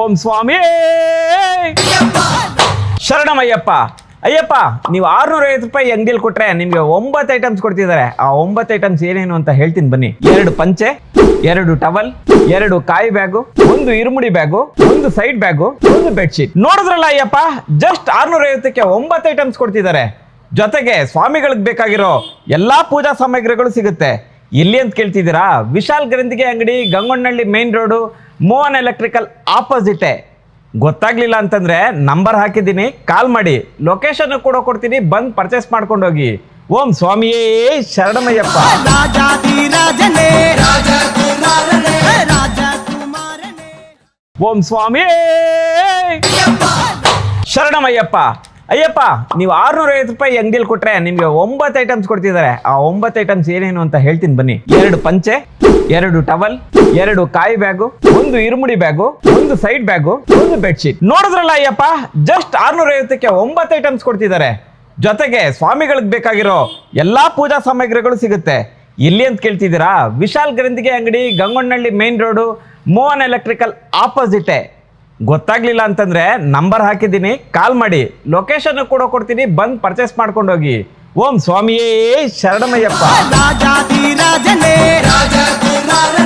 ಓಂ ಸ್ವಾಮಿ. ಶರಣಮಯ್ಯಪ್ಪ. ಅಯ್ಯಪ್ಪ, ನೀವು ಆರ್ನೂರ ಐವತ್ತು ರೂಪಾಯಿ ಅಂಗಡಿಯಲ್ಲಿ ಕೊಟ್ರೆ ನಿಮಗೆ ಒಂಬತ್ತು ಐಟಮ್ಸ್ ಕೊಡ್ತಿದ್ದಾರೆ. ಆ ಒಂಬತ್ತು ಐಟಮ್ಸ್ ಏನೇನು ಅಂತ ಹೇಳ್ತೀನಿ ಬನ್ನಿ. ಎರಡು ಪಂಚೆ, ಎರಡು ಟವಲ್ ಎರಡು ಕಾಯಿ ಬ್ಯಾಗು ಒಂದು ಇರುಮುಡಿ ಬ್ಯಾಗು ಒಂದು ಸೈಡ್ ಬ್ಯಾಗು ಒಂದು ಬೆಡ್ಶೀಟ್ ನೋಡಿದ್ರಲ್ಲ ಅಯ್ಯಪ್ಪ ಜಸ್ಟ್ ಆರ್ನೂರ ಐವತ್ತಕ್ಕೆ ಒಂಬತ್ತು ಐಟಮ್ಸ್ ಕೊಡ್ತಿದ್ದಾರೆ. ಜೊತೆಗೆ ಸ್ವಾಮಿಗಳಿಗೆ ಬೇಕಾಗಿರೋ ಎಲ್ಲಾ ಪೂಜಾ ಸಾಮಗ್ರಿಗಳು ಸಿಗುತ್ತೆ. ಎಲ್ಲಿ ಅಂತ ಕೇಳ್ತಿದ್ದೀರಾ? ವಿಶಾಲ್ ಗ್ರಂಥಿಗೆ ಅಂಗಡಿ Gangondanahalli main road Mohan electrical opposite ಗೊತ್ತಾಗ್ಲಿಲ್ಲ ಅಂತಂದ್ರೆ ನಂಬರ್ ಹಾಕಿದ್ದೀನಿ ಕಾಲ್ ಮಾಡಿ. ಲೊಕೇಶನ್ ಕೂಡ ಕೊಡ್ತೀನಿ ಬಂದು ಪರ್ಚೇಸ್ ಮಾಡ್ಕೊಂಡು ಹೋಗಿ ಓಂ ಸ್ವಾಮಿಯೇ ಶರಣಮಯ್ಯಪ್ಪ. ಓಂ ಸ್ವಾಮಿ ಶರಣಮಯ್ಯಪ್ಪ. ಅಯ್ಯಪ್ಪ ನೀವು ಆರ್ನೂರ ಐವತ್ತು ರೂಪಾಯಿ ಅಂಗಡಿಯಲ್ಲಿ ಕೊಟ್ರೆ ನಿಮಗೆ ಒಂಬತ್ತು ಐಟಮ್ಸ್ ಕೊಡ್ತಿದ್ದಾರೆ. ಆ ಒಂಬತ್ತು ಐಟಮ್ಸ್ ಏನೇನು ಅಂತ ಹೇಳ್ತೀನಿ ಬನ್ನಿ. ಎರಡು ಪಂಚೆ ಎರಡು ಟವಲ್, ಎರಡು ಕಾಯಿ ಬ್ಯಾಗು, ಒಂದು ಇರುಮುಡಿ ಬ್ಯಾಗು, ಒಂದು ಸೈಡ್ ಬ್ಯಾಗು, ಒಂದು ಬೆಡ್ಶೀಟ್. ನೋಡಿದ್ರಲ್ಲ ಅಯ್ಯಪ್ಪ ಜಸ್ಟ್ ಆರ್ನೂರ ಐವತ್ತಕ್ಕೆ ಒಂಬತ್ತು ಐಟಮ್ಸ್ ಕೊಡ್ತಿದ್ದಾರೆ. ಜೊತೆಗೆ ಸ್ವಾಮಿಗಳಿಗೆ ಬೇಕಾಗಿರೋ ಎಲ್ಲಾ ಪೂಜಾ ಸಾಮಗ್ರಿಗಳು ಸಿಗುತ್ತೆ. ಎಲ್ಲಿ ಅಂತ ಕೇಳ್ತಿದ್ದೀರಾ? ವಿಶಾಲ್ ಗ್ರಂಥಿಗೆ ಅಂಗಡಿ Gangondanahalli main road Mohan electrical opposite ಗೊತ್ತಾಗ್ಲಿಲ್ಲ ಅಂತಂದ್ರೆ ನಂಬರ್ ಹಾಕಿದ್ದೀನಿ. ಕಾಲ್ ಮಾಡಿ. ಲೊಕೇಶನ್ ಕೂಡ ಕೊಡ್ತೀನಿ. ಬಂದು ಪರ್ಚೇಸ್ ಮಾಡ್ಕೊಂಡು ಹೋಗಿ ಓಂ ಸ್ವಾಮಿಯೇ ಶರಣಮಯ್ಯಪ್ಪ ರಾಜಾಧಿರಾಜನೇ ರಾಜಕುಮಾರನೇ